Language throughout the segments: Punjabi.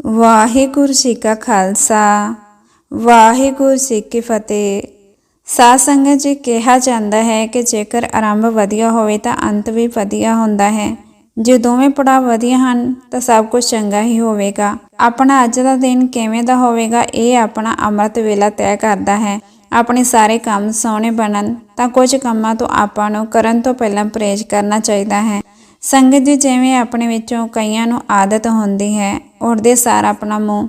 ਵਾਹਿਗੁਰੂ ਜੀ ਕਾ ਖਾਲਸਾ, ਵਾਹਿਗੁਰੂ ਜੀ ਕੀ ਫਤਿਹ। ਸਾਧ ਸੰਗਤ ਜੀ, ਕਿਹਾ ਜਾਂਦਾ ਹੈ ਕਿ ਜੇਕਰ ਆਰੰਭ ਵਧੀਆ ਹੋਵੇ ਤਾਂ ਅੰਤ ਵੀ ਵਧੀਆ ਹੁੰਦਾ ਹੈ। ਜੇ ਦੋਵੇਂ ਪੜਾਅ ਵਧੀਆ ਹਨ, ਤਾਂ ਸਭ ਕੁਝ ਚੰਗਾ ਹੀ ਹੋਵੇਗਾ। ਆਪਣਾ ਅੱਜ ਦਾ ਦਿਨ ਕਿਵੇਂ ਦਾ ਹੋਵੇਗਾ, ਇਹ ਆਪਣਾ ਅੰਮ੍ਰਿਤ ਵੇਲਾ ਤੈਅ ਕਰਦਾ ਹੈ। ਆਪਣੇ ਸਾਰੇ ਕੰਮ ਸੋਹਣੇ ਬਣਨ, ਤਾਂ ਕੁਝ ਕੰਮਾਂ ਤੋਂ ਆਪਾਂ ਨੂੰ ਕਰਨ ਤੋਂ ਪਹਿਲਾਂ ਪਰਹੇਜ਼ ਕਰਨਾ ਚਾਹੀਦਾ ਹੈ। ਸੰਗਤ ਜੀ ਜਿਵੇਂ ਆਪਣੇ ਵਿੱਚੋਂ ਕਈਆਂ ਨੂੰ ਆਦਤ ਹੁੰਦੀ ਹੈ ਉੱਠਦੇ ਸਾਰ ਆਪਣਾ ਮੂੰਹ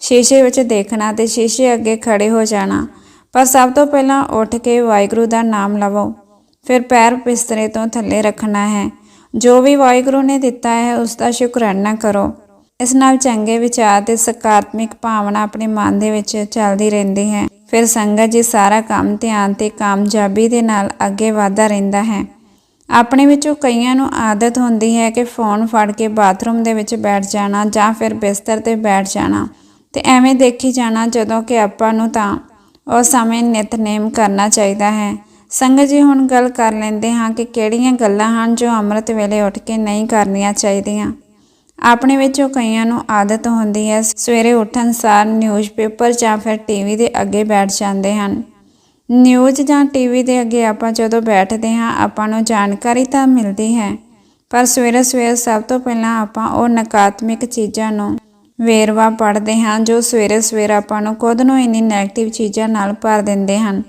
ਸ਼ੀਸ਼ੇ ਵਿੱਚ ਦੇਖਣਾ ਤੇ ਸ਼ੀਸ਼ੇ ਅੱਗੇ ਖੜੇ ਹੋ ਜਾਣਾ। ਪਰ ਸਭ ਤੋਂ ਪਹਿਲਾਂ ਉੱਠ ਕੇ ਵਾਹਿਗੁਰੂ ਦਾ ਨਾਮ ਲਵੋ। ਫਿਰ ਪੈਰ ਬਿਸਤਰੇ ਤੋਂ ਥੱਲੇ ਰੱਖਣਾ ਹੈ। ਜੋ ਵੀ ਵਾਹਿਗੁਰੂ ਨੇ ਦਿੱਤਾ ਹੈ, ਉਸ ਦਾ ਸ਼ੁਕਰਾਨਾ ਕਰੋ। ਇਸ ਨਾਲ ਚੰਗੇ ਵਿਚਾਰ ਤੇ ਸਕਾਰਾਤਮਕ ਭਾਵਨਾ ਆਪਣੇ ਮਨ ਦੇ ਵਿੱਚ ਚੱਲਦੀ ਰਹਿੰਦੀ ਹੈ। ਫਿਰ ਸੰਗਤ ਜੀ ਸਾਰਾ ਕੰਮ ਧਿਆਨ ਤੇ ਕਾਮਯਾਬੀ ਦੇ ਨਾਲ ਅੱਗੇ ਵਧਦਾ ਰਹਿੰਦਾ ਹੈ। ਆਪਣੇ ਵਿੱਚੋਂ ਕਈਆਂ ਨੂੰ ਆਦਤ ਹੁੰਦੀ ਹੈ ਕਿ ਫੋਨ ਫੜ ਕੇ ਬਾਥਰੂਮ ਦੇ ਵਿੱਚ ਬੈਠ ਜਾਣਾ ਜਾਂ ਫਿਰ ਬਿਸਤਰ ਤੇ ਬੈਠ ਜਾਣਾ ਤੇ ਐਵੇਂ ਦੇਖੀ ਜਾਣਾ ਜਦੋਂ ਕਿ ਆਪਾਂ ਨੂੰ ਤਾਂ ਉਹ ਸਮੇਂ ਨਿਤਨੇਮ ਕਰਨਾ ਚਾਹੀਦਾ ਹੈ। ਸੰਗਤ ਜੀ ਹੁਣ ਗੱਲ ਕਰ ਲੈਂਦੇ ਹਾਂ ਕਿ ਕਿਹੜੀਆਂ ਗੱਲਾਂ ਹਨ ਜੋ ਅੰਮ੍ਰਿਤ ਵੇਲੇ ਉੱਠ ਕੇ ਨਹੀਂ ਕਰਨੀਆਂ ਚਾਹੀਦੀਆਂ। ਆਪਣੇ ਵਿੱਚੋਂ ਕਈਆਂ ਨੂੰ ਆਦਤ ਹੁੰਦੀ ਹੈ ਸਵੇਰੇ ਉੱਠਣ ਸਾਰ ਨਿਊਜ਼ਪੇਪਰ ਜਾਂ ਫਿਰ ਟੀਵੀ ਦੇ ਅੱਗੇ ਬੈਠ ਜਾਂਦੇ ਹਨ। ਨਿਊਜ਼ ਜਾਂ ਟੀਵੀ ਦੇ ਅੱਗੇ ਆਪਾਂ ਜਦੋਂ ਬੈਠਦੇ ਹਾਂ, ਆਪਾਂ ਨੂੰ ਜਾਣਕਾਰੀ ਤਾਂ ਮਿਲਦੀ ਹੈ। ਪਰ ਸਵੇਰੇ ਸਵੇਰੇ ਸਭ ਤੋਂ ਪਹਿਲਾਂ ਆਪਾਂ ਉਹ ਨਕਾਰਾਤਮਕ ਚੀਜ਼ਾਂ ਨੂੰ ਵੇਰਵਾ ਪੜਦੇ ਹਾਂ, ਜੋ ਸਵੇਰੇ ਸਵੇਰੇ ਆਪਾਂ ਨੂੰ ਖੁਦ ਨੂੰ ਇੰਨੀ ਨੈਗੇਟਿਵ ਚੀਜ਼ਾਂ ਨਾਲ ਭਰ ਦਿੰਦੇ ਹਨ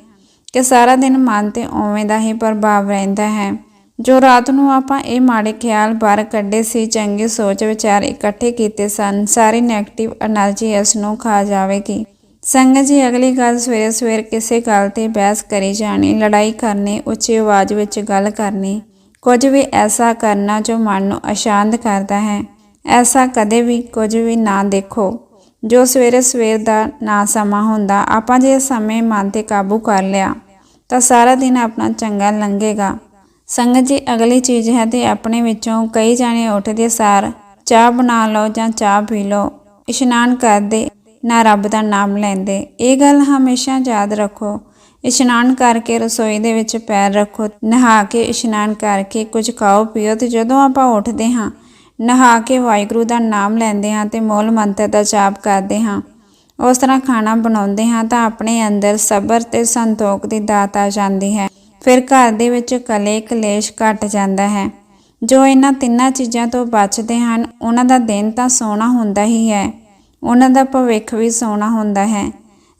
ਕਿ ਸਾਰਾ ਦਿਨ ਮਨ ਤੇ ਉਵੇਂ ਦਾ ਹੀ ਪ੍ਰਭਾਵ ਰਹਿੰਦਾ ਹੈ। ਜੋ ਰਾਤ ਨੂੰ ਆਪਾਂ ਇਹ ਮਾੜੇ ਖਿਆਲ ਬਾਹਰ ਕੱਢੇ ਸੀ, ਚੰਗੇ ਸੋਚ ਵਿਚਾਰ ਇਕੱਠੇ ਕੀਤੇ ਸਨ, ਸਾਰੀ ਨੈਗੇਟਿਵ એનર્ਜੀ ਇਸ ਨੂੰ ਖਾ ਜਾਵੇਗੀ। ਸੰਗਤ ਜੀ, ਅਗਲੀ ਗੱਲ ਸਵੇਰੇ ਸਵੇਰ ਕਿਸੇ ਗੱਲ ਤੇ ਬਹਿਸ ਕਰੀ ਜਾਣੀ, ਲੜਾਈ ਕਰਨੀ, ਉੱਚੀ ਆਵਾਜ਼ ਵਿੱਚ ਗੱਲ ਕਰਨੀ, ਕੁਝ ਵੀ ਐਸਾ ਕਰਨਾ ਜੋ ਮਨ ਨੂੰ ਅਸ਼ਾਂਤ ਕਰਦਾ ਹੈ। ਐਸਾ ਕਦੇ ਵੀ ਕੁਝ ਵੀ ਨਾ ਦੇਖੋ। ਜੋ ਸਵੇਰੇ ਸਵੇਰ ਦਾ ਨਾ ਸਮਾਂ ਹੁੰਦਾ, ਆਪਾਂ ਜੇ ਸਮੇਂ ਮਨ ਤੇ ਕਾਬੂ ਕਰ ਲਿਆ, ਤਾਂ ਸਾਰਾ ਦਿਨ ਆਪਣਾ ਚੰਗਾ ਲੰਘੇਗਾ। ਸੰਗਤ ਜੀ, ਅਗਲੀ ਚੀਜ਼ ਹੈ ਤੇ ਆਪਣੇ ਵਿੱਚੋਂ ਕਈ ਜਾਣੇ ਉੱਠਦੇ ਸਾਰ ਚਾਹ ਬਣਾ ਲਓ ਜਾਂ ਚਾਹ ਪੀ ਲਓ, ਇਸ਼ਨਾਨ ਕਰਦੇ ਨਾ ਰੱਬ ਦਾ ਨਾਮ ਲੈਂਦੇ। ਇਹ ਗੱਲ ਹਮੇਸ਼ਾ ਯਾਦ ਰੱਖੋ। ਇਸ਼ਨਾਨ ਕਰਕੇ ਰਸੋਈ ਦੇ ਵਿੱਚ ਪੈਰ ਰੱਖੋ। ਨਹਾ ਕੇ ਇਸ਼ਨਾਨ ਕਰਕੇ ਕੁਝ ਖਾਓ ਪੀਓ ਤੇ ਜਦੋਂ ਆਪਾਂ ਉੱਠਦੇ ਹਾਂ, ਨਹਾ ਕੇ ਵਾਹਿਗੁਰੂ ਦਾ ਨਾਮ ਲੈਂਦੇ ਹਾਂ ਤੇ ਮੂਲ ਮੰਤਰ ਦਾ ਜਾਪ ਕਰਦੇ ਹਾਂ। ਉਸ ਤਰ੍ਹਾਂ ਖਾਣਾ ਬਣਾਉਂਦੇ ਹਾਂ ਤਾਂ ਆਪਣੇ ਅੰਦਰ ਸਬਰ ਤੇ ਸੰਤੋਖ ਦੀ ਦਾਤ ਆ ਜਾਂਦੀ ਹੈ। ਫਿਰ ਘਰ ਦੇ ਵਿੱਚ ਕਲੇ ਕਲੇਸ਼ ਘਟ ਜਾਂਦਾ ਹੈ। ਜੋ ਇਹਨਾਂ ਤਿੰਨਾਂ ਚੀਜ਼ਾਂ ਤੋਂ ਬਚਦੇ ਹਨ, ਉਹਨਾਂ ਦਾ ਦਿਨ ਤਾਂ ਸੋਹਣਾ ਹੁੰਦਾ ਹੀ ਹੈ। ਉਹਨਾਂ ਦਾ ਭਵਿੱਖ ਵੀ ਸੋਹਣਾ ਹੁੰਦਾ ਹੈ।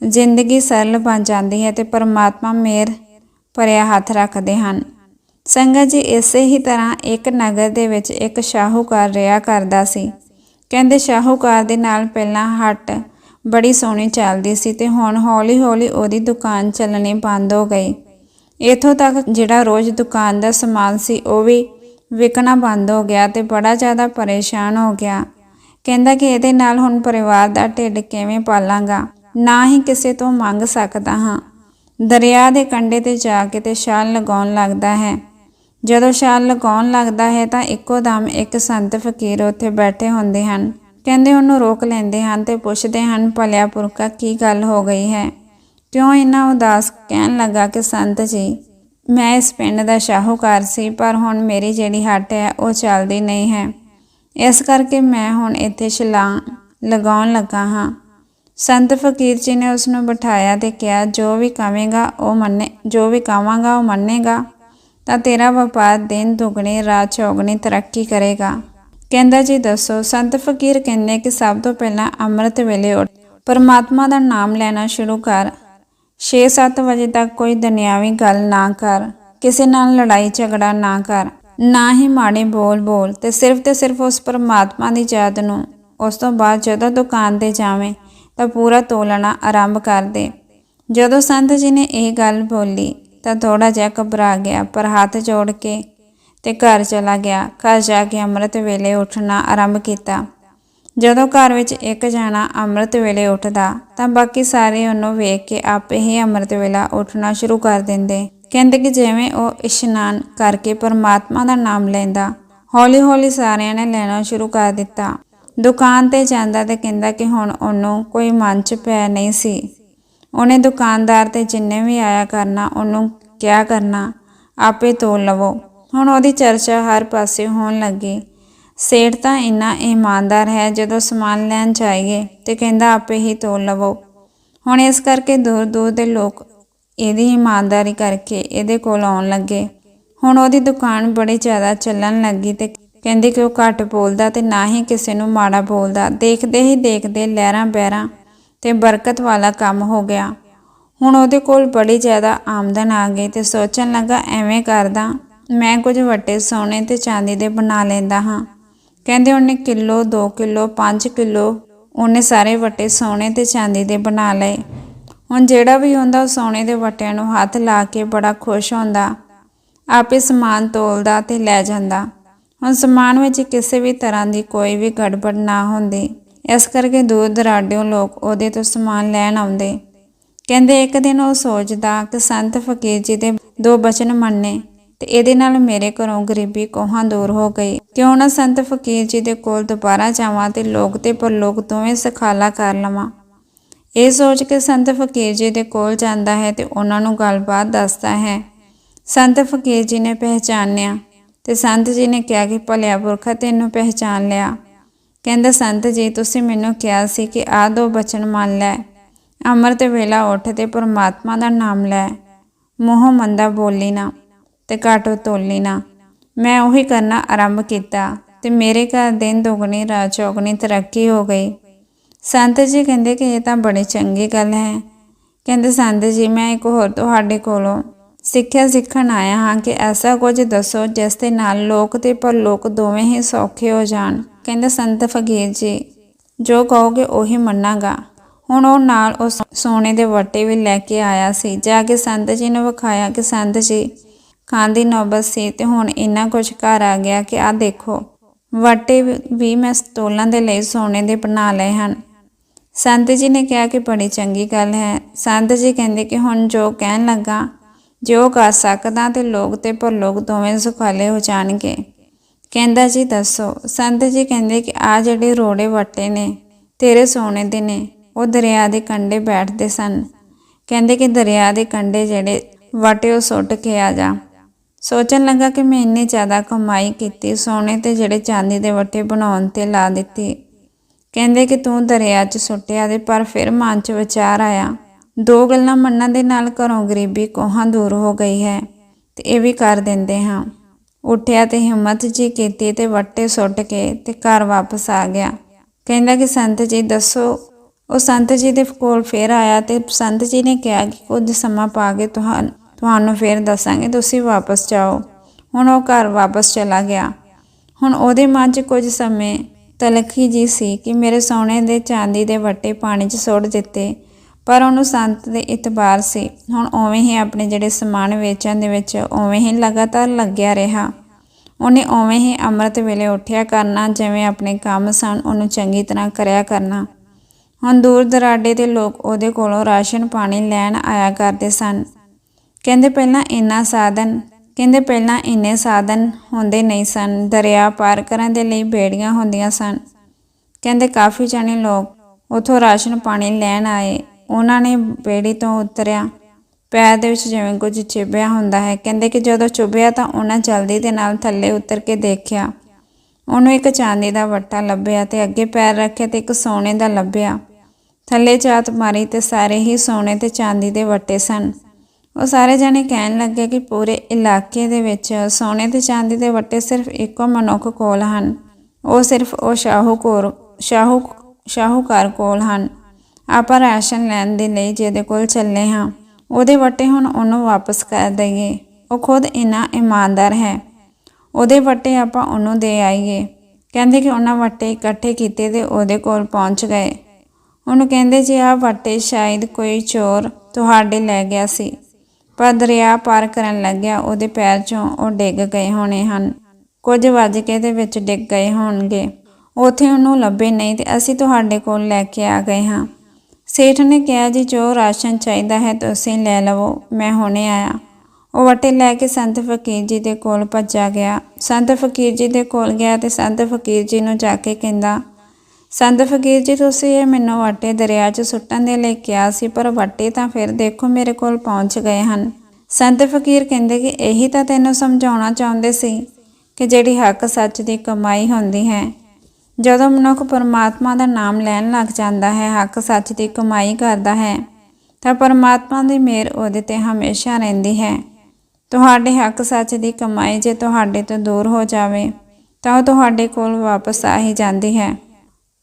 ਜ਼ਿੰਦਗੀ ਸਰਲ ਬਣ ਜਾਂਦੀ ਹੈ ਤੇ ਪਰਮਾਤਮਾ ਮੇਰ ਭਰਿਆ ਹੱਥ ਰੱਖਦੇ ਹਨ। ਸੰਗਤ ਜੀ ਇਸੇ ਹੀ ਤਰ੍ਹਾਂ ਇੱਕ ਨਗਰ ਦੇ ਵਿੱਚ ਇੱਕ ਸ਼ਾਹੂਕਾਰ ਰਿਹਾ ਕਰਦਾ ਸੀ। ਕਹਿੰਦੇ ਸ਼ਾਹੂਕਾਰ ਦੇ ਨਾਲ ਪਹਿਲਾਂ ਹੱਟ ਬੜੀ ਸੋਹਣੀ ਚੱਲਦੀ ਸੀ ਤੇ ਹੁਣ ਹੌਲੀ-ਹੌਲੀ ਉਹਦੀ ਦੁਕਾਨ ਚੱਲਣੀ ਬੰਦ ਹੋ ਗਈ। ਇਥੋਂ ਤੱਕ ਜਿਹੜਾ ਰੋਜ਼ ਦੁਕਾਨ ਦਾ ਸਮਾਨ ਸੀ ਉਹ ਵੀ ਵਿਕਣਾ ਬੰਦ ਹੋ ਗਿਆ ਤੇ ਬੜਾ ਜ਼ਿਆਦਾ ਪਰੇਸ਼ਾਨ ਹੋ ਗਿਆ। ਕਹਿੰਦਾ ਕਿ ਇਹਦੇ ਨਾਲ ਹੁਣ ਪਰਿਵਾਰ ਦਾ ਢਿੱਡ ਕਿਵੇਂ ਪਾਲਾਂਗਾ? ਨਾ ਹੀ ਕਿਸੇ ਤੋਂ ਮੰਗ ਸਕਦਾ ਹਾਂ। ਦਰਿਆ ਦੇ ਕੰਢੇ ਤੇ ਜਾ ਕੇ ਤੇ ਛਾਲ ਲਗਾਉਣ ਲੱਗਦਾ ਹੈ। ਜਦੋਂ ਛਾਲ ਲਗਾਉਣ ਲੱਗਦਾ ਹੈ ਤਾਂ ਇੱਕੋ ਦਮ ਇੱਕ ਸੰਤ ਫਕੀਰ ਉੱਥੇ ਬੈਠੇ ਹੁੰਦੇ ਹਨ। ਕਹਿੰਦੇ ਉਹਨੂੰ ਰੋਕ ਲੈਂਦੇ ਹਨ ਤੇ ਪੁੱਛਦੇ ਹਨ, ਭਲਿਆ ਪੁਰਖਾ, ਕੀ ਗੱਲ ਹੋ ਗਈ ਹੈ? ਕਿਉਂ ਇੰਨਾ ਉਦਾਸ ਕਹਿਣ ਲੱਗਾ ਕਿ ਸੰਤ ਜੀ? ਮੈਂ ਇਸ ਪਿੰਡ ਦਾ ਸ਼ਾਹੂਕਾਰ ਸੀ, ਪਰ ਹੁਣ ਮੇਰੀ ਜਿਹੜੀ ਹੱਟ ਹੈ, ਉਹ ਚੱਲਦੀ ਨਹੀਂ ਹੈ। ਇਸ ਕਰਕੇ ਮੈਂ ਹੁਣ ਇੱਥੇ ਛਲਾਂ ਲਗਾਉਣ ਲੱਗਾ ਹਾਂ। ਸੰਤ ਫਕੀਰ ਜੀ ਨੇ ਉਸ ਨੂੰ ਬਿਠਾਇਆ ਤੇ ਕਿਹਾ, ਜੋ ਵੀ ਕਵੇਂਗਾ ਉਹ ਮੰਨੇ, ਜੋ ਵੀ ਕਵਾਂਗਾ ਉਹ ਮੰਨੇਗਾ। ਤਾਂ ਤੇਰਾ ਵਪਾਰ ਦਿਨ ਦੁਗਣੇ, ਰਾਤ ਚੌਗਣੀ ਤਰੱਕੀ ਕਰੇਗਾ। ਕਹਿੰਦਾ, ਜੀ ਦੱਸੋ, ਸੰਤ ਫਕੀਰ ਕਹਿੰਦੇ ਕਿ ਸਭ ਤੋਂ ਪਹਿਲਾਂ ਅੰਮ੍ਰਿਤ ਵੇਲੇ ਉੱਠ, ਪਰਮਾਤਮਾ ਦਾ ਨਾਮ ਲੈਣਾ ਸ਼ੁਰੂ ਕਰ। 6-7 ਵਜੇ ਤੱਕ ਕੋਈ ਦੁਨਿਆਵੀ ਗੱਲ ਨਾ ਕਰ, ਕਿਸੇ ਨਾਲ ਲੜਾਈ ਝਗੜਾ ਨਾ ਕਰ। ਨਾ ਹੀ ਮਾੜੇ ਬੋਲ ਬੋਲ ਤੇ ਸਿਰਫ ਤੇ ਸਿਰਫ ਉਸ ਪਰਮਾਤਮਾ ਦੀ ਯਾਦ ਨੂੰ ਉਸ ਤੋਂ ਬਾਅਦ ਜਦੋਂ ਦੁਕਾਨ ਤੇ ਜਾਵੇਂ ਤਾਂ ਪੂਰਾ ਤੋਲਣਾ ਆਰੰਭ ਕਰ ਦੇ। ਜਦੋਂ ਸੰਤ ਜੀ ਨੇ ਇਹ ਗੱਲ ਬੋਲੀ ਤਾਂ ਥੋੜਾ ਜਿਹਾ ਘਬਰਾ ਗਿਆ, ਪਰ ਹੱਥ ਜੋੜ ਕੇ ਤੇ ਘਰ ਚਲਾ ਗਿਆ। ਘਰ ਜਾ ਕੇ ਅੰਮ੍ਰਿਤ ਵੇਲੇ ਉੱਠਣਾ ਆਰੰਭ ਕੀਤਾ। ਜਦੋਂ ਘਰ ਵਿੱਚ ਇੱਕ ਜਾਣਾ ਅੰਮ੍ਰਿਤ ਵੇਲੇ ਉੱਠਦਾ ਤਾਂ ਬਾਕੀ ਸਾਰੇ ਉਹਨੂੰ ਵੇਖ ਕੇ ਆਪੇ ਹੀ ਅੰਮ੍ਰਿਤ ਵੇਲਾ ਉੱਠਣਾ ਸ਼ੁਰੂ ਕਰ ਦਿੰਦੇ। ਕਹਿੰਦੇ ਕਿ ਜਿਵੇਂ ਉਹ ਇਸ਼ਨਾਨ ਕਰਕੇ ਪਰਮਾਤਮਾ ਦਾ ਨਾਮ ਲੈਂਦਾ, ਹੌਲੀ-ਹੌਲੀ ਸਾਰਿਆਂ ਨੇ ਲੈਣਾ ਸ਼ੁਰੂ ਕਰ ਦਿੱਤਾ। ਦੁਕਾਨ ਤੇ ਜਾਂਦਾ ਤੇ ਕਹਿੰਦਾ ਕਿ ਹੁਣ ਉਹਨੂੰ ਕੋਈ ਮਨ 'ਚ ਪੈ ਨਹੀਂ ਸੀ। ਉਹਨੇ ਦੁਕਾਨਦਾਰ ਤੇ ਜਿੰਨੇ ਵੀ ਆਇਆ ਕਰਨਾ, ਉਹਨੂੰ ਕਿਆ ਕਰਨਾ, ਆਪੇ ਤੋਲ ਲਵੋ। ਹੁਣ ਉਹਦੀ ਚਰਚਾ ਹਰ ਪਾਸੇ ਹੋਣ ਲੱਗੀ। ਸੇਠ ਤਾਂ ਇੰਨਾ ਇਮਾਨਦਾਰ ਹੈ, ਜਦੋਂ ਸਮਾਨ ਲੈਣ ਜਾਈਏ ਤੇ ਕਹਿੰਦਾ ਆਪੇ ਹੀ ਤੋਲ ਲਵੋ। ਹੁਣ ਇਸ ਕਰਕੇ ਦੂਰ ਦੂਰ ਦੇ ਲੋਕ ਇਹਦੀ ਇਮਾਨਦਾਰੀ ਕਰਕੇ ਇਹਦੇ ਕੋਲ ਆਉਣ ਲੱਗੇ। ਹੁਣ ਉਹਦੀ ਦੁਕਾਨ ਬੜੀ ਜ਼ਿਆਦਾ ਚੱਲਣ ਲੱਗੀ ਤੇ ਕਹਿੰਦੇ ਕਿ ਉਹ ਘੱਟ ਬੋਲਦਾ ਤੇ ਨਾ ਹੀ ਕਿਸੇ ਨੂੰ ਮਾੜਾ ਬੋਲਦਾ। ਦੇਖਦੇ ਹੀ ਦੇਖਦੇ ਲਹਿਰਾਂ ਬਹਿਰਾਂ ਤੇ ਬਰਕਤ ਵਾਲਾ ਕੰਮ ਹੋ ਗਿਆ। ਹੁਣ ਉਹਦੇ ਕੋਲ ਬੜੀ ਜ਼ਿਆਦਾ ਆਮਦਨ ਆ ਗਈ ਤੇ ਸੋਚਣ ਲੱਗਾ, ਐਵੇਂ ਕਰਦਾ, ਮੈਂ ਕੁਝ ਵੱਟੇ ਸੋਨੇ ਤੇ ਚਾਂਦੀ ਦੇ ਬਣਾ ਲੈਂਦਾ ਹਾਂ। ਕਹਿੰਦੇ ਉਹਨੇ ਕਿਲੋ 2 ਕਿਲੋ 5 ਕਿਲੋ ਉਹਨੇ ਸਾਰੇ ਵੱਟੇ ਸੋਨੇ ਤੇ ਚਾਂਦੀ ਦੇ ਬਣਾ ਲਏ। ਹੁਣ ਜਿਹੜਾ ਵੀ ਹੁੰਦਾ ਉਹ ਸੋਨੇ ਦੇ ਵੱਟਿਆਂ ਨੂੰ ਹੱਥ ਲਾ ਕੇ ਬੜਾ ਖੁਸ਼ ਹੁੰਦਾ। ਆਪੇ ਸਮਾਨ ਤੋਲਦਾ ਤੇ ਲੈ ਜਾਂਦਾ। ਹੁਣ ਸਮਾਨ ਵਿੱਚ ਕਿਸੇ ਵੀ ਤਰ੍ਹਾਂ ਦੀ ਕੋਈ ਵੀ ਗੜਬੜ ਨਾ ਹੁੰਦੀ। ਇਸ ਕਰਕੇ ਦੂਰ ਦਰਾਡਿਓਂ ਲੋਕ ਉਹਦੇ ਤੋਂ ਸਮਾਨ ਲੈਣ ਆਉਂਦੇ। ਕਹਿੰਦੇ ਇੱਕ ਦਿਨ ਉਹ ਸੋਚਦਾ ਕਿ ਸੰਤ ਫਕੀਰ ਜੀ ਦੇ ਦੋ ਬਚਨ ਮੰਨੇ ਤੇ ਇਹਦੇ ਨਾਲ ਮੇਰੇ ਘਰੋਂ ਗਰੀਬੀ ਕੋਹਾਂ ਦੂਰ ਹੋ ਗਈ। ਕਿਉਂ ਨਾ ਸੰਤ ਫਕੀਰ ਜੀ ਦੇ ਕੋਲ ਦੁਬਾਰਾ ਜਾਵਾਂ ਤੇ ਲੋਕ ਤੇ ਪਰਲੋਕ ਦੋਵੇਂ ਸਖਾਲਾ ਕਰ ਲਵਾਂ। ਇਹ ਸੋਚ ਕੇ ਸੰਤ ਫਕੀਰ ਜੀ ਦੇ ਕੋਲ ਜਾਂਦਾ ਹੈ ਤੇ ਉਹਨਾਂ ਨੂੰ ਗੱਲਬਾਤ ਦੱਸਦਾ ਹੈ। ਸੰਤ ਫਕੀਰ ਜੀ ਨੇ ਪਹਿਚਾਨਿਆ ਤੇ ਸੰਤ ਜੀ ਨੇ ਕਿਹਾ ਕਿ ਭਲਿਆ ਪੁਰਖਾ ਤੈਨੂੰ ਪਹਿਚਾਨ ਲਿਆ। ਕਹਿੰਦਾ, ਸੰਤ ਜੀ, ਤੁਸੀਂ ਮੈਨੂੰ ਕਿਹਾ ਸੀ ਕਿ ਆ ਦੋ ਬਚਨ ਮੰਨ ਲੈ। ਅੰਮ੍ਰਿਤ ਵੇਲਾ ਉੱਠ ਤੇ ਪਰਮਾਤਮਾ ਦਾ ਨਾਮ ਲੈ। ਮੋਹ ਮੰਦਾ ਬੋਲੀ ਨਾ ਤੇ ਘਾਟੋ ਤੋਲੀ ਨਾ। ਮੈਂ ਉਹੀ ਕਰਨਾ ਆਰੰਭ ਕੀਤਾ ਤੇ ਮੇਰੇ ਘਰ ਦਿਨ ਦੁਗਣੀ ਰਾਤ ਚੌਗਣੀ ਤਰੱਕੀ ਹੋ ਗਈ। ਸੰਤ ਜੀ ਕਹਿੰਦੇ ਕਿ ਇਹ ਤਾਂ ਬੜੀ ਚੰਗੀ ਗੱਲ ਹੈ। ਕਹਿੰਦੇ ਸੰਤ ਜੀ, ਮੈਂ ਇੱਕ ਹੋਰ ਤੁਹਾਡੇ ਕੋਲੋਂ ਸਿੱਖਿਆ ਸਿੱਖਣ ਆਇਆ ਹਾਂ ਕਿ ਐਸਾ ਕੁਝ ਦੱਸੋ ਜਿਸ ਦੇ ਨਾਲ ਲੋਕ ਤੇ ਪਰਲੋਕ ਦੋਵੇਂ ਹੀ ਸੌਖੇ ਹੋ ਜਾਣ। ਕਹਿੰਦੇ ਸੰਤ ਫਕੀਰ ਜੀ, ਜੋ ਕਹੋਗੇ ਉਹੀ ਮੰਨਾਂਗਾ। ਹੁਣ ਉਹ ਨਾਲ ਉਹ ਸੋ- ਸੋਨੇ ਦੇ ਵੱਟੇ ਵੀ ਲੈ ਕੇ ਆਇਆ ਸੀ। ਜਾ ਕੇ ਸੰਤ ਜੀ ਨੂੰ ਵਿਖਾਇਆ ਕਿ ਸੰਤ ਜੀ ਖਾਣ ਦੀ ਨੌਬਤ ਸੀ ਤੇ ਹੁਣ ਇੰਨਾ ਕੁਝ ਘਰ ਆ ਗਿਆ ਕਿ ਆਹ ਦੇਖੋ, ਵੱਟੇ ਵੀ- ਮੈਂ ਤੋਲਣ ਦੇ ਲਈ ਸੋਨੇ ਦੇ ਬਣਾ ਲਏ ਹਨ। ਸੰਤ ਜੀ ਨੇ ਕਿਹਾ ਕਿ ਬੜੀ ਚੰਗੀ ਗੱਲ ਹੈ। ਸੰਤ ਜੀ ਕਹਿੰਦੇ ਕਿ ਹੁਣ ਜੋ ਕਹਿਣ ਲੱਗਾ, ਜੇ ਉਹ ਕਰ ਸਕਦਾ ਤੇ ਲੋਕ ਤੇ ਪਰਲੋਕ ਦੋਵੇਂ ਸੁਖਾਲੇ ਹੋ ਜਾਣਗੇ। ਕਹਿੰਦਾ ਜੀ, ਦੱਸੋ, ਸੰਤ ਜੀ ਕਹਿੰਦੇ ਕਿ ਆ ਜਿਹੜੇ ਰੋੜੇ ਵੱਟੇ ਨੇ, ਤੇਰੇ ਸੋਨੇ ਦੇ ਨੇ, ਉਹ ਦਰਿਆ ਦੇ ਕੰਢੇ ਬੈਠਦੇ ਸਨ। ਕਹਿੰਦੇ ਕਿ ਦਰਿਆ ਦੇ ਕੰਢੇ ਜਿਹੜੇ ਵਾਟੇ, ਉਹ ਸੁੱਟ ਕੇ ਆ ਜਾ। ਸੋਚਣ ਲੱਗਾ ਕਿ ਮੈਂ ਇੰਨੀ ਜ਼ਿਆਦਾ ਕਮਾਈ ਕੀਤੀ, ਸੋਨੇ ਤੇ ਜਿਹੜੇ ਚਾਂਦੀ ਦੇ ਵੱਟੇ ਬਣਾਉਣ ਤੇ ਲਾ ਦਿੱਤੀ। ਕਹਿੰਦੇ ਕਿ ਤੂੰ ਦਰਿਆ 'ਚ ਸੁੱਟਿਆ ਦੇ ਪਰ ਫਿਰ ਮਨ 'ਚ ਵਿਚਾਰ ਆਇਆ, ਦੋ ਗੱਲਾਂ ਮੰਨਣ ਦੇ ਨਾਲ ਘਰੋਂ ਗਰੀਬੀ ਕੋਹਾਂ ਦੂਰ ਹੋ ਗਈ ਹੈ, ਤੇ ਇਹ ਵੀ ਕਰ ਦਿੰਦੇ ਹਾਂ। ਉੱਠਿਆ ਤੇ ਹਿੰਮਤ ਜੀ ਕੀਤੀ ਤੇ ਵੱਟੇ ਸੁੱਟ ਕੇ ਤੇ ਘਰ ਵਾਪਸ ਆ ਗਿਆ। ਕਹਿੰਦਾ ਕਿ ਸੰਤ ਜੀ, ਦੱਸੋ, ਉਹ ਸੰਤ ਜੀ ਦੇ ਕੋਲ ਫੇਰ ਆਇਆ ਤੇ ਸੰਤ ਜੀ ਨੇ ਕਿਹਾ ਕਿ ਕੁਝ ਸਮਾਂ ਪਾ ਕੇ ਤੁਹਾ- ਤੁਹਾਨੂੰ ਫੇਰ ਦੱਸਾਂਗੇ, ਤੁਸੀਂ ਵਾਪਸ ਜਾਓ। ਹੁਣ ਉਹ ਘਰ ਵਾਪਸ ਚਲਾ ਗਿਆ। ਹੁਣ ਉਹਦੇ ਮਨ 'ਚ ਕੁਝ ਸਮੇਂ ਤਲਖੀ ਜੀ ਸੀ ਕਿ ਮੇਰੇ ਸੋਨੇ ਦੇ ਚਾਂਦੀ ਦੇ ਵੱਟੇ ਪਾਣੀ 'ਚ ਸੁੱਟ ਦਿੱਤੇ, ਪਰ ਉਹਨੂੰ ਸੰਤ ਦੇ ਇਤਬਾਰ ਸੀ। ਹੁਣ ਉਵੇਂ ਹੀ ਆਪਣੇ ਜਿਹੜੇ ਸਮਾਨ ਵੇਚਣ ਦੇ ਵਿੱਚ ਉਵੇਂ ਹੀ ਲਗਾਤਾਰ ਲੱਗਿਆ ਰਿਹਾ। ਉਹਨੇ ਉਵੇਂ ਹੀ ਅੰਮ੍ਰਿਤ ਵੇਲੇ ਉੱਠਿਆ ਕਰਨਾ, ਜਿਵੇਂ ਆਪਣੇ ਕੰਮ ਸਨ, ਉਹਨੂੰ ਚੰਗੀ ਤਰ੍ਹਾਂ ਕਰਿਆ ਕਰਨਾ। ਹੁਣ ਦੂਰ ਦਰਾਡੇ ਦੇ ਲੋਕ ਉਹਦੇ ਕੋਲੋਂ ਰਾਸ਼ਨ ਪਾਣੀ ਲੈਣ ਆਇਆ ਕਰਦੇ ਸਨ। ਕਹਿੰਦੇ ਪਹਿਲਾਂ ਇੰਨਾ ਸਾਧਨ ਕਹਿੰਦੇ ਪਹਿਲਾਂ ਇੰਨੇ ਸਾਧਨ ਹੁੰਦੇ ਨਹੀਂ ਸਨ, ਦਰਿਆ ਪਾਰ ਕਰਨ ਦੇ ਲਈ ਬੇੜੀਆਂ ਹੁੰਦੀਆਂ ਸਨ। ਕਹਿੰਦੇ ਕਾਫੀ ਜਾਣੇ ਲੋਕ ਉਥੋਂ ਰਾਸ਼ਨ ਪਾਣੀ ਲੈਣ ਆਏ, ਉਹਨਾਂ ਨੇ ਬੇੜੀ ਤੋਂ ਉਤਰਿਆ। ਪੈਰ ਦੇ ਵਿੱਚ ਜਿਵੇਂ ਕੁਝ ਚਿਬਿਆ ਹੁੰਦਾ ਹੈ, ਕਹਿੰਦੇ ਕਿ ਜਦੋਂ ਚੁਭਿਆ ਤਾਂ ਉਹਨਾਂ ਜਲਦੀ ਦੇ ਨਾਲ ਥੱਲੇ ਉਤਰ ਕੇ ਦੇਖਿਆ। ਉਹਨੂੰ ਇੱਕ ਚਾਂਦੀ ਦਾ ਵੱਟਾ ਲੱਭਿਆ ਤੇ ਅੱਗੇ ਪੈਰ ਰੱਖਿਆ ਤੇ ਇੱਕ ਸੋਨੇ ਦਾ ਲੱਭਿਆ। ਥੱਲੇ ਜਾਤ ਮਾਰੀ ਤੇ ਸਾਰੇ ਹੀ ਸੋਨੇ ਤੇ ਚਾਂਦੀ ਦੇ ਵੱਟੇ ਸਨ। ਉਹ ਸਾਰੇ ਜਾਣੇ ਕਹਿਣ ਲੱਗੇ ਕਿ ਪੂਰੇ ਇਲਾਕੇ ਦੇ ਵਿੱਚ ਸੋਨੇ ਤੇ ਚਾਂਦੀ ਦੇ ਵੱਟੇ ਸਿਰਫ ਇੱਕੋ ਮਨੁੱਖ ਕੋਲ ਹਨ। ਉਹ ਸਿਰਫ ਉਹ ਸ਼ਾਹੂਕਾਰ ਸ਼ਾਹੂ, ਸ਼ਾਹੂਕਾਰ ਕੋਲ ਹਨ। ਆਪਾਂ ਰਾਸ਼ਨ ਲੈਣ ਦੇ ਲਈ ਜਿਹਦੇ ਕੋਲ ਚੱਲੇ ਹਾਂ, ਉਹਦੇ ਵੱਟੇ ਹੁਣ ਉਹਨੂੰ ਵਾਪਸ ਕਰ ਦਈਏ। ਉਹ ਖੁਦ ਇੰਨਾ ਇਮਾਨਦਾਰ ਹੈ। ਉਹਦੇ ਵੱਟੇ ਆਪਾਂ ਉਹਨੂੰ ਦੇ ਆਈਏ। ਕਹਿੰਦੇ ਕਿ ਉਹਨਾਂ ਵੱਟੇ ਇਕੱਠੇ ਕੀਤੇ ਤੇ ਉਹਦੇ ਕੋਲ ਪਹੁੰਚ ਗਏ। ਉਹਨੂੰ ਕਹਿੰਦੇ, ਜੀ ਆਹ ਵੱਟੇ ਸ਼ਾਇਦ ਕੋਈ ਚੋਰ ਤੁਹਾਡੇ ਲੈ ਗਿਆ ਸੀ। ਪਰ ਦਰਿਆ ਪਾਰ ਕਰਨ ਲੱਗਿਆ, ਉਹਦੇ ਪੈਰ 'ਚੋਂ ਉਹ ਡਿੱਗ ਗਏ ਹੋਣੇ ਹਨ। ਕੁਝ ਵੱਜ ਕੇ ਦੇ ਵਿੱਚ ਡਿੱਗ ਗਏ ਹੋਣਗੇ। ਉਥੇ ਉਹਨੂੰ ਲੱਭੇ ਨਹੀਂ ਤੇ ਅਸੀਂ ਤੁਹਾਡੇ ਕੋਲ ਲੈ ਕੇ ਆ ਗਏ ਹਾਂ। ਸੇਠ ਨੇ ਕਿਹਾ, ਜੀ, ਜੋ ਰਾਸ਼ਨ ਚਾਹੀਦਾ ਹੈ ਤੁਸੀਂ ਲੈ ਲਵੋ, ਮੈਂ ਹੁਣੇ ਆਇਆ। ਉਹ ਵਟੇ ਲੈ ਕੇ ਸੰਤ ਫਕੀਰ ਜੀ ਦੇ ਕੋਲ ਭੱਜਾ ਗਿਆ। ਸੰਤ ਫਕੀਰ ਜੀ ਦੇ ਕੋਲ ਗਿਆ ਤੇ ਸੰਤ ਫਕੀਰ ਜੀ ਨੂੰ ਜਾ ਕੇ ਕਹਿੰਦਾ ਸੰਤ ਫਕੀਰ ਜੀ, ਤੁਸੀਂ ਇਹ ਮੈਨੂੰ ਵਾਟੇ ਦਰਿਆ 'ਚ ਸੁੱਟਣ ਦੇ ਲਈ ਕਿਹਾ ਸੀ, ਪਰ ਵਾਟੇ ਤਾਂ ਫਿਰ ਦੇਖੋ ਮੇਰੇ ਕੋਲ ਪਹੁੰਚ ਗਏ ਹਨ। ਸੰਤ ਫਕੀਰ ਕਹਿੰਦੇ ਕਿ ਇਹੀ ਤਾਂ ਤੈਨੂੰ ਸਮਝਾਉਣਾ ਚਾਹੁੰਦੇ ਸੀ ਕਿ ਜਿਹੜੀ ਹੱਕ ਸੱਚ ਦੀ ਕਮਾਈ ਹੁੰਦੀ ਹੈ। ਜਦੋਂ ਮਨੁੱਖ ਪਰਮਾਤਮਾ ਦਾ ਨਾਮ ਲੈਣ ਲੱਗ ਜਾਂਦਾ ਹੈ, ਹੱਕ ਸੱਚ ਦੀ ਕਮਾਈ ਕਰਦਾ ਹੈ, ਤਾਂ ਪਰਮਾਤਮਾ ਦੀ ਮਿਹਰ ਉਹਦੇ ਤੇ ਹਮੇਸ਼ਾ ਰਹਿੰਦੀ ਹੈ। ਤੁਹਾਡੇ ਹੱਕ ਸੱਚ ਦੀ ਕਮਾਈ ਜੇ ਤੁਹਾਡੇ ਤੋਂ ਦੂਰ ਹੋ ਜਾਵੇ, ਤਾਂ ਉਹ ਤੁਹਾਡੇ ਕੋਲ ਵਾਪਸ ਆ ਹੀ ਜਾਂਦੀ ਹੈ।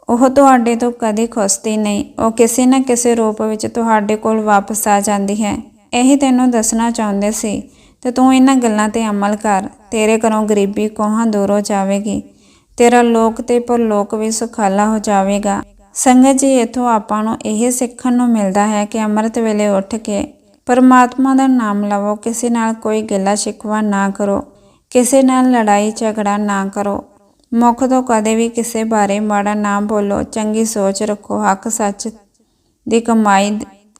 ਉਹ ਤੁਹਾਡੇ ਤੋਂ ਕਦੇ ਖੁੱਸਦੀ ਨਹੀਂ। ਉਹ ਕਿਸੇ ਨਾ ਕਿਸੇ ਰੂਪ ਵਿੱਚ ਤੁਹਾਡੇ ਕੋਲ ਵਾਪਸ ਆ ਜਾਂਦੀ ਹੈ। ਇਹ ਤੈਨੂੰ ਦੱਸਣਾ ਚਾਹੁੰਦੇ ਸੀ। ਤੇ ਤੂੰ ਇਹਨਾਂ ਗੱਲਾਂ ਤੇ ਅਮਲ ਕਰ। ਤੇਰੇ ਘਰੋਂ ਗਰੀਬੀ ਕੋਹਾਂ ਦੂਰ ਹੋ ਜਾਵੇਗੀ। ਤੇਰਾ ਲੋਕ ਤੇ ਪਰਲੋਕ ਵੀ ਸੁਖਾਲਾ ਹੋ ਜਾਵੇਗਾ। ਸੰਗਤ ਜੀ, ਇਥੋਂ ਆਪਾਂ ਨੂੰ ਇਹ ਸਿੱਖਣ ਨੂੰ ਮਿਲਦਾ ਹੈ ਕਿ ਅੰਮ੍ਰਿਤ ਵੇਲੇ ਉੱਠ ਕੇ ਪਰਮਾਤਮਾ ਦਾ ਨਾਮ ਲਵੋ। ਕਿਸੇ ਨਾਲ ਕੋਈ ਗਿਲਾ ਸ਼ਿਕਵਾ ਨਾ ਕਰੋ। ਕਿਸੇ ਨਾਲ ਲੜਾਈ ਝਗੜਾ ਨਾ ਕਰੋ। ਮੁੱਖ ਤੋਂ ਕਦੇ ਵੀ ਕਿਸੇ ਬਾਰੇ ਮਾੜਾ ਨਾ ਬੋਲੋ, ਚੰਗੀ ਸੋਚ ਰੱਖੋ, ਹੱਕ ਸੱਚ ਦੀ ਕਮਾਈ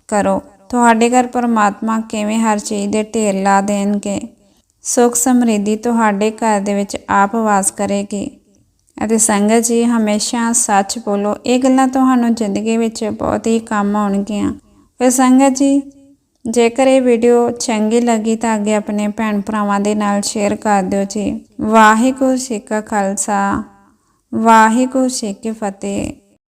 ਕਰੋ। ਤੁਹਾਡੇ ਘਰ ਪਰਮਾਤਮਾ ਕਿਵੇਂ ਹਰ ਚੀਜ਼ ਦੇ ਢੇਰ ਲਾ ਦੇਣਗੇ? ਸੁਖ ਸਮਰਿੱਧੀ ਤੁਹਾਡੇ ਘਰ ਦੇ ਵਿੱਚ ਆਪ ਵਾਸ ਕਰੇਗੀ। ਅਤੇ ਸੰਗਤ ਜੀ, ਹਮੇਸ਼ਾ ਸੱਚ ਬੋਲੋ। ਇਹ ਗੱਲਾਂ ਤੁਹਾਨੂੰ ਜ਼ਿੰਦਗੀ ਵਿੱਚ ਬਹੁਤ ਹੀ ਕੰਮ ਆਉਣਗੀਆਂ। ਫਿਰ ਸੰਗਤ ਜੀ ਜੇਕਰ ਇਹ ਵੀਡੀਓ ਚੰਗੀ ਲੱਗੀ ਤਾਂ ਅੱਗੇ ਆਪਣੇ ਭੈਣ ਭਰਾਵਾਂ ਦੇ ਨਾਲ ਸ਼ੇਅਰ ਕਰ ਦਿਓ ਜੀ। ਵਾਹਿਗੁਰੂ ਜੀ ਕਾ ਖਾਲਸਾ, ਵਾਹਿਗੁਰੂ ਜੀ ਕੀ ਫਤਿਹ।